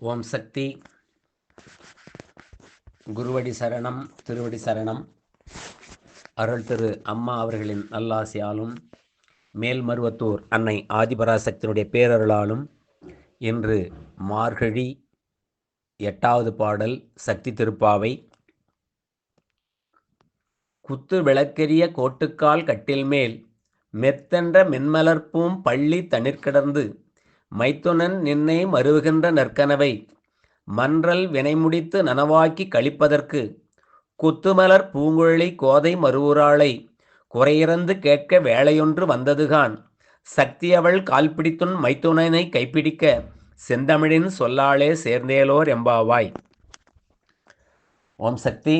ஓம் சக்தி. குருவடி சரணம் திருவடி சரணம். அருள் திரு அம்மா அவர்களின் நல்லாசியாலும் மேல்மருவத்தூர் அன்னை ஆதிபராசக்தியினுடைய பேரருளாலும் இன்று மார்கழி எட்டாவது பாடல் சக்தி திருப்பாவை. குத்து விளக்கெரிய கோட்டுக்கால் கட்டில் மேல் மெத்தென்ற மென்மலர்ப்பும் பள்ளி தனிர்கிடந்து மைத்துனன் நின்னை மருவுகின்ற நற்கனவை. மன்றல் வினைமுடித்து நனவாக்கி கழிப்பதற்கு குத்துமலர் பூங்குழலி கோதை மருவுராளை குறையிறந்து கேட்க வேலையொன்று வந்ததுகான். சக்தியவள் கால்பிடித்துன் மைத்துனனை கைப்பிடிக்க. செந்தமிழின் சொல்லாளே சேர்ந்தேலோர் எம்பாவாய். ஓம் சக்தி.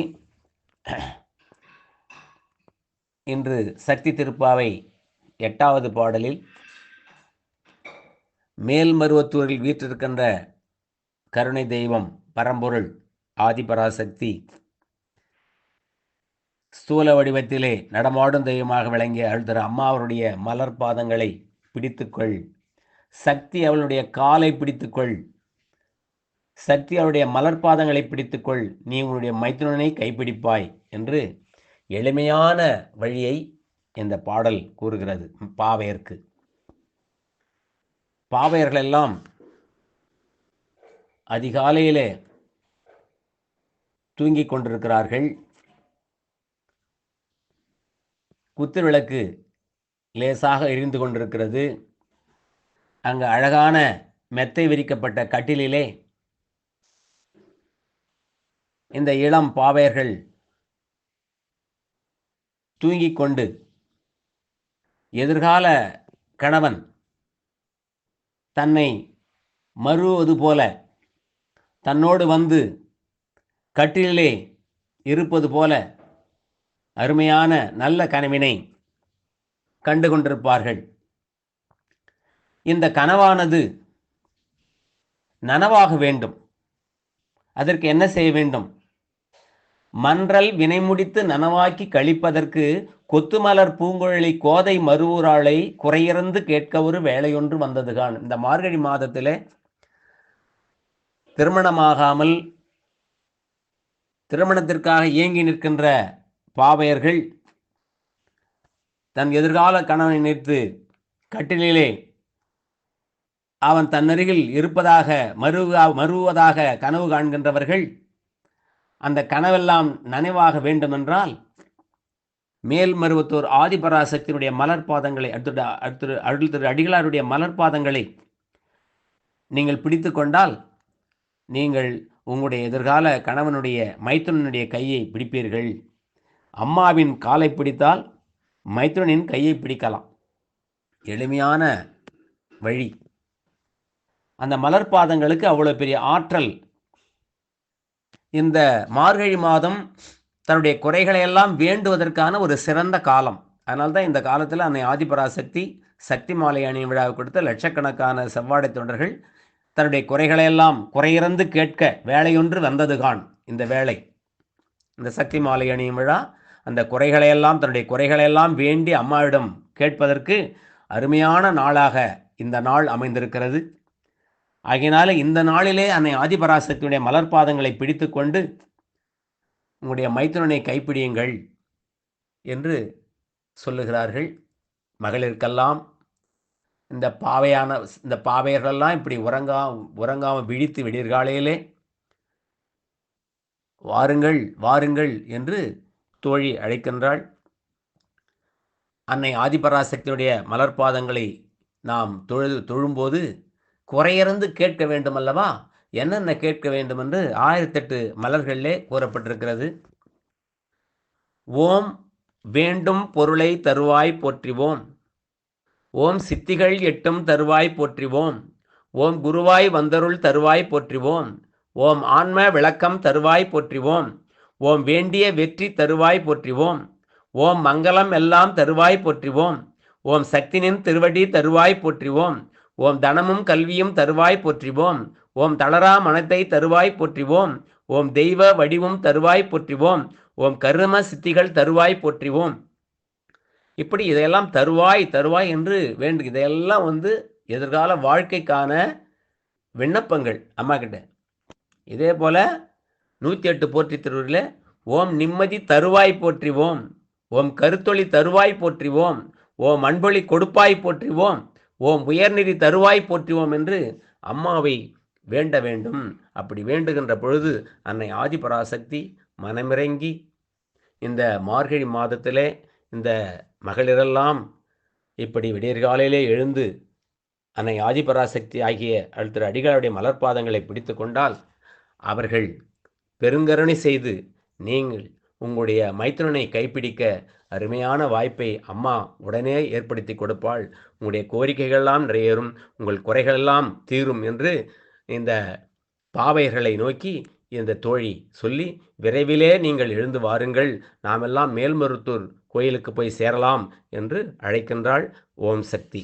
இன்று சக்தி திருப்பாவை எட்டாவது பாடலில் மேல்மருவத்தூரில் வீற்றிருக்கின்ற கருணை தெய்வம் பரம்பொருள் ஆதிபராசக்தி ஸ்தூல வடிவத்திலே நடமாடும் தெய்வமாக விளங்கிய அழுத்தர் அம்மாவருடைய மலர் பாதங்களை பிடித்துக்கொள். சக்தி அவளுடைய காலை பிடித்துக்கொள். சக்தி அவளுடைய மலர் பாதங்களை பிடித்துக்கொள். நீ உன்னுடைய மைத்துனனை கைப்பிடிப்பாய் என்று எளிமையான வழியை இந்த பாடல் கூறுகிறது. பாவையர்க்கு. பாவையர்களெல்லாம் அதிகாலையிலே தூங்கிக் கொண்டிருக்கிறார்கள். குத்து விளக்கு லேசாக எரிந்து கொண்டிருக்கிறது. அங்கு அழகான மெத்தை விரிக்கப்பட்ட கட்டிலிலே இந்த இளம் பாவையர்கள் தூங்கிக் கொண்டு எதிர்கால கணவன் தன்னை மறுவது போல தன்னோடு வந்து கட்டிலே இருப்பது போல அருமையான நல்ல கனவினை கண்டு கொண்டிருப்பார்கள் இந்த கனவானது நனவாக வேண்டும். அதற்கு என்ன செய்ய வேண்டும்? மன்றல் வினை முடித்து நனவாக்கி கழிப்பதற்கு கொத்துமலர் பூங்குழலி கோதை மறுவூராளை குறையிறந்து கேட்க ஒரு வேலையொன்று வந்ததுகான். இந்த மார்கழி மாதத்திலே திருமணமாகாமல் திருமணத்திற்காக இயங்கி நிற்கின்ற பாவையர்கள் தன் எதிர்கால கணவனை நினைத்து கட்டிலே அவன் தன்னருகில் இருப்பதாக மறுவா மறுவதாக கனவு காண்கின்றவர்கள் அந்த கனவெல்லாம் நனைவாக வேண்டுமென்றால் மேல்மருவத்தூர் ஆதிபராசக்தியினுடைய மலர் பாதங்களை அடுத்து அடுத்த அருள் திரு அடிகளாருடைய மலர் பாதங்களை நீங்கள் பிடித்து கொண்டால் நீங்கள் உங்களுடைய எதிர்கால கணவனுடைய மைத்துனனுடைய கையை பிடிப்பீர்கள். அம்மாவின் காலை பிடித்தால் மைத்துனின் கையை பிடிக்கலாம். எளிமையான வழி. அந்த மலர் பாதங்களுக்கு அவ்வளோ பெரிய ஆற்றல். இந்த மார்கழி மாதம் தன்னுடைய குறைகளை எல்லாம் வேண்டுவதற்கான ஒரு சிறந்த காலம். அதனால தான் இந்த காலத்தில் அன்னை ஆதிபராசக்தி சக்தி மாலை அணி விழாவை கொடுத்த லட்சக்கணக்கான செவ்வாடை தொண்டர்கள் தன்னுடைய குறைகளையெல்லாம் குறையிறந்து கேட்க வேலையொன்று வந்ததுகான். இந்த வேலை இந்த சக்தி மாலை அணியும் விழா அந்த குறைகளையெல்லாம் தன்னுடைய குறைகளையெல்லாம் வேண்டி அம்மாவிடம் கேட்பதற்கு அருமையான நாளாக இந்த நாள் அமைந்திருக்கிறது. ஆகையினால இந்த நாளிலே அன்னை ஆதிபராசக்தியுடைய மலர் பாதங்களை பிடித்து கொண்டு உங்களுடைய மைத்துனனை கைப்பிடியுங்கள் என்று சொல்லுகிறார்கள். மகளிருக்கெல்லாம் இந்த பாவையான இந்த பாவையர்களெல்லாம் இப்படி உறங்கா உறங்காமல் விழித்து விடியற்காலையிலே வாருங்கள் வாருங்கள் என்று தோழி அழைக்கின்றாள். அன்னை ஆதிபராசக்தியுடைய மலர் பாதங்களை நாம் தொழு தொழும்போது குறையிறந்து கேட்க வேண்டும் அல்லவா என்னென்ன கேட்க வேண்டும் என்று ஆயிரத்தெட்டு மலர்களிலே கூறப்பட்டிருக்கிறது. ஓம் வேண்டும் பொருளை தருவாய் போற்றிவோம். ஓம் சித்திகள் எட்டும் தருவாய் போற்றிவோம். ஓம் குருவாய் வந்தருள் தருவாய் போற்றிவோம். ஓம் ஆன்ம விளக்கம் தருவாய் போற்றிவோம். ஓம் வேண்டிய வெற்றி தருவாய் போற்றிவோம். ஓம் மங்களம் எல்லாம் தருவாய் போற்றிவோம். ஓம் சக்தினின் திருவடி தருவாய் போற்றிவோம். ஓம் தனமும் கல்வியும் தருவாய் போற்றிவோம். ஓம் தளரா மனத்தை தருவாய் போற்றிவோம். ஓம் தெய்வ வடிவும் தருவாய் போற்றிவோம். ஓம் கரும சித்திகள் தருவாய் போற்றிவோம். இப்படி இதையெல்லாம் தருவாய் தருவாய் என்று வேண்டு இதையெல்லாம் வந்து எதிர்கால வாழ்க்கைக்கான விண்ணப்பங்கள் அம்மா கிட்ட. இதே போல் நூற்றி எட்டு போற்றி திருவுரில் ஓம் நிம்மதி தருவாய் போற்றிவோம். ஓம் கருத்தொளி தருவாய் போற்றிவோம். ஓம் அன்பொழி கொடுப்பாய் போற்றிவோம். ஓம் உயர்நிதி தருவாய் போற்றுவோம் என்று அம்மாவை வேண்ட வேண்டும். அப்படி வேண்டுகின்ற பொழுது அன்னை ஆதிபராசக்தி மனமிறங்கி இந்த மார்கழி மாதத்திலே இந்த மகளிரெல்லாம் இப்படி விடியற்காலையிலே எழுந்து அன்னை ஆதிபராசக்தி ஆகிய அழுத்தர் அடிகளுடைய மலர்பாதங்களை பிடித்து கொண்டால் அவர்கள் பெருங்கருணை செய்து நீங்கள் உங்களுடைய மைத்துனனை கைப்பிடிக்க அருமையான வாய்ப்பை அம்மா உடனே ஏற்படுத்தி கொடுப்பாள். உங்களுடைய கோரிக்கைகளெல்லாம் நிறைவேறும். உங்கள் குறைகளெல்லாம் தீரும் என்று இந்த பாவையர்களை நோக்கி இந்த தோழி சொல்லி விரைவிலே நீங்கள் எழுந்து வாருங்கள். நாமெல்லாம் மேல்மருத்தூர் கோயிலுக்கு போய் சேரலாம் என்று அழைக்கின்றாள். ஓம் சக்தி.